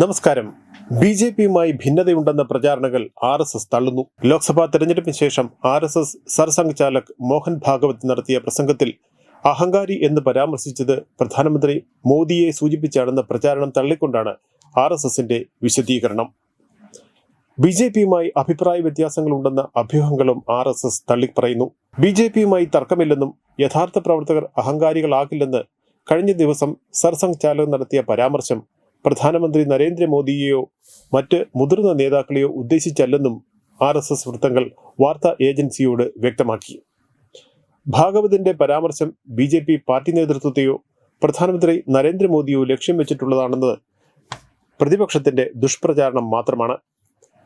നമസ്കാരം. B J പിയുമായി ഭിന്നതയുണ്ടെന്ന പ്രചാരണങ്ങൾ ആർ എസ് എസ് തള്ളുന്നു. ലോക്സഭാ തെരഞ്ഞെടുപ്പിന് ശേഷം R S S Sarsangh chalak Mohan Bhagwat നടത്തിയ പ്രസംഗത്തിൽ അഹങ്കാരി എന്ന് പരാമർശിച്ചത് പ്രധാനമന്ത്രി മോദിയെ സൂചിപ്പിച്ചാണെന്ന പ്രചാരണം തള്ളിക്കൊണ്ടാണ് ആർ എസ് എസിന്റെ വിശദീകരണം. ബി ജെ പിയുമായി അഭിപ്രായ വ്യത്യാസങ്ങളുണ്ടെന്ന അഭ്യൂഹങ്ങളും ആർ എസ് എസ് തള്ളിപ്പറയുന്നു. ബി ജെ പിയുമായി തർക്കമില്ലെന്നും യഥാർത്ഥ പ്രവർത്തകർ അഹങ്കാരികളാകില്ലെന്ന് കഴിഞ്ഞ ദിവസം സർസംഘ് ചാലക് നടത്തിയ പരാമർശം പ്രധാനമന്ത്രി നരേന്ദ്രമോദിയെയോ മറ്റ് മുതിർന്ന നേതാക്കളെയോ ഉദ്ദേശിച്ചല്ലെന്നും ആർ എസ് എസ് വൃത്തങ്ങൾ വാർത്താ ഏജൻസിയോട് വ്യക്തമാക്കി. ഭാഗവതിന്റെ പരാമർശം ബി ജെ പി പാർട്ടി നേതൃത്വത്തെയോ പ്രധാനമന്ത്രി നരേന്ദ്രമോദിയോ ലക്ഷ്യം വെച്ചിട്ടുള്ളതാണെന്ന് പ്രതിപക്ഷത്തിന്റെ ദുഷ്പ്രചാരണം മാത്രമാണ്.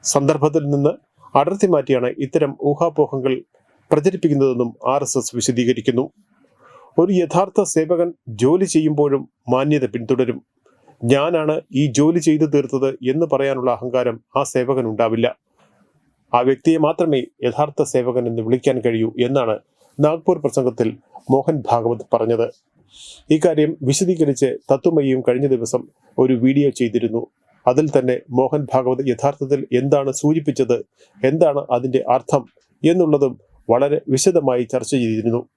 സന്ദർഭത്തിൽ നിന്ന് അടർത്തി മാറ്റിയാണ് ഇത്തരം ഊഹാപോഹങ്ങൾ പ്രചരിപ്പിക്കുന്നതെന്നും ആർ എസ് എസ് വിശദീകരിക്കുന്നു. ഒരു യഥാർത്ഥ സേവകൻ ജോലി ചെയ്യുമ്പോഴും മാന്യത പിന്തുടരും. ഞാനാണ് ഈ ജോലി ചെയ്തു തീർത്തത് എന്ന് പറയാനുള്ള അഹങ്കാരം ആ സേവകൻ ഉണ്ടാവില്ല ആ വ്യക്തിയെ മാത്രമേ യഥാർത്ഥ സേവകൻ എന്ന് വിളിക്കാൻ കഴിയൂ എന്നാണ് നാഗ്പൂർ പ്രസംഗത്തിൽ മോഹൻ ഭാഗവത് പറഞ്ഞത്. ഇക്കാര്യം വിശദീകരിച്ച് തത്വമയും കഴിഞ്ഞ ദിവസം ഒരു വീഡിയോ ചെയ്തിരുന്നു. അതിൽ തന്നെ മോഹൻ ഭാഗവത് യഥാർത്ഥത്തിൽ എന്താണ് സൂചിപ്പിച്ചത് എന്താണ് അതിന്റെ അർത്ഥം എന്നുള്ളതും വളരെ വിശദമായി ചർച്ച ചെയ്തിരുന്നു.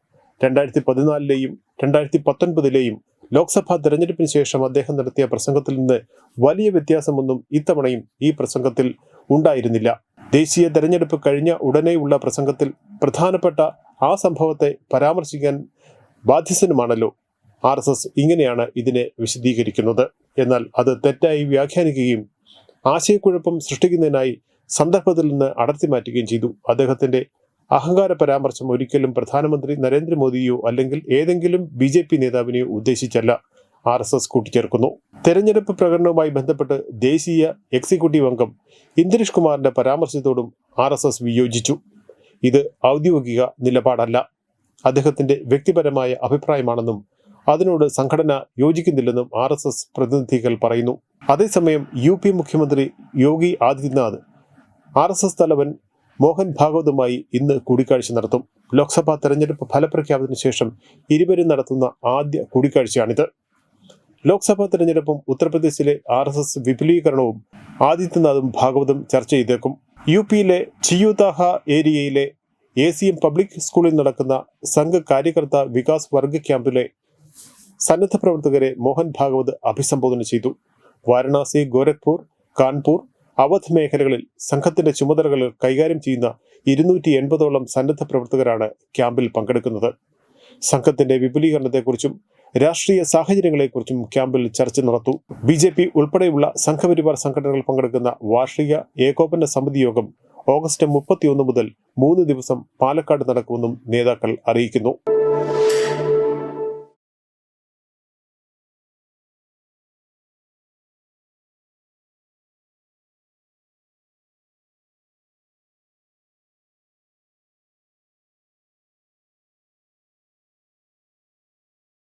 രണ്ടായിരത്തി പതിനാലിലെയും രണ്ടായിരത്തി പത്തൊൻപതിലെയും ലോക്സഭാ തെരഞ്ഞെടുപ്പിന് ശേഷം അദ്ദേഹം നടത്തിയ പ്രസംഗത്തിൽ നിന്ന് വലിയ വ്യത്യാസമൊന്നും ഇത്തവണയും ഈ പ്രസംഗത്തിൽ ഉണ്ടായിരുന്നില്ല. ദേശീയ തെരഞ്ഞെടുപ്പ് കഴിഞ്ഞ ഉടനെയുള്ള പ്രസംഗത്തിൽ പ്രധാനപ്പെട്ട ആ സംഭവത്തെ പരാമർശിക്കാൻ ബാധ്യസ്ഥനുമാണല്ലോ ആർ എസ് എസ് ഇങ്ങനെയാണ് ഇതിനെ വിശദീകരിക്കുന്നത്. എന്നാൽ അത് തെറ്റായി വ്യാഖ്യാനിക്കുകയും ആശയക്കുഴപ്പം സൃഷ്ടിക്കുന്നതിനായി സന്ദർഭത്തിൽ നിന്ന് അടർത്തി മാറ്റുകയും ചെയ്തു. അദ്ദേഹത്തിന്റെ അഹങ്കാര പരാമർശം ഒരിക്കലും പ്രധാനമന്ത്രി നരേന്ദ്രമോദിയോ അല്ലെങ്കിൽ ഏതെങ്കിലും ബി ജെ പി നേതാവിനെയോ ഉദ്ദേശിച്ചല്ല. ആർ എസ് എസ് കൂട്ടിച്ചേർക്കുന്നു. തെരഞ്ഞെടുപ്പ് പ്രകടനവുമായി ബന്ധപ്പെട്ട് ദേശീയ എക്സിക്യൂട്ടീവ് അംഗം ഇന്ദ്രീഷ് കുമാറിന്റെ പരാമർശത്തോടും ആർ എസ് എസ് വിയോജിച്ചു. ഇത് ഔദ്യോഗിക നിലപാടല്ല. അദ്ദേഹത്തിന്റെ വ്യക്തിപരമായ അഭിപ്രായമാണെന്നും അതിനോട് സംഘടന യോജിക്കുന്നില്ലെന്നും ആർ എസ് എസ് പ്രതിനിധികൾ പറയുന്നു. അതേസമയം യു പി മുഖ്യമന്ത്രി Yogi Adityanath R S S തലവൻ മോഹൻ ഭാഗവതുമായി ഇന്ന് കൂടിക്കാഴ്ച നടത്തും. ലോക്സഭാ തെരഞ്ഞെടുപ്പ് ഫലപ്രഖ്യാപനത്തിന് ശേഷം ഇരുവരും നടത്തുന്ന ആദ്യ കൂടിക്കാഴ്ചയാണിത്. ലോക്സഭാ തെരഞ്ഞെടുപ്പും ഉത്തർപ്രദേശിലെ ആർ എസ് എസ് വിപുലീകരണവും ആദിത്യനാഥും ഭാഗവതും ചർച്ച ചെയ്തേക്കും. യു പിയിലെ ചിയുതാഹ ഏരിയയിലെ എ സി എം പബ്ലിക് സ്കൂളിൽ നടക്കുന്ന സംഘ കാര്യകർത്ത വികാസ് വർഗ ക്യാമ്പിലെ സന്നദ്ധ പ്രവർത്തകരെ മോഹൻ ഭാഗവത് അഭിസംബോധന ചെയ്തു. വാരണാസി ഗോരഖ്പൂർ കാൺപൂർ അവധ് മേഖലകളിൽ സംഘത്തിന്റെ ചുമതലകൾ കൈകാര്യം ചെയ്യുന്ന ഇരുന്നൂറ്റി എൺപതോളം സന്നദ്ധ പ്രവർത്തകരാണ് ക്യാമ്പിൽ പങ്കെടുക്കുന്നത്. സംഘത്തിന്റെ വിപുലീകരണത്തെക്കുറിച്ചും രാഷ്ട്രീയ സാഹചര്യങ്ങളെക്കുറിച്ചും ക്യാമ്പിൽ ചർച്ച നടത്തു. ബി ജെ പി ഉൾപ്പെടെയുള്ള സംഘപരിവാർ സംഘടനകൾ പങ്കെടുക്കുന്ന വാർഷിക ഏകോപന സമിതി യോഗം ഓഗസ്റ്റ് മുപ്പത്തിയൊന്ന് മുതൽ മൂന്ന് ദിവസം പാലക്കാട് നടക്കുമെന്നും നേതാക്കൾ അറിയിക്കുന്നു.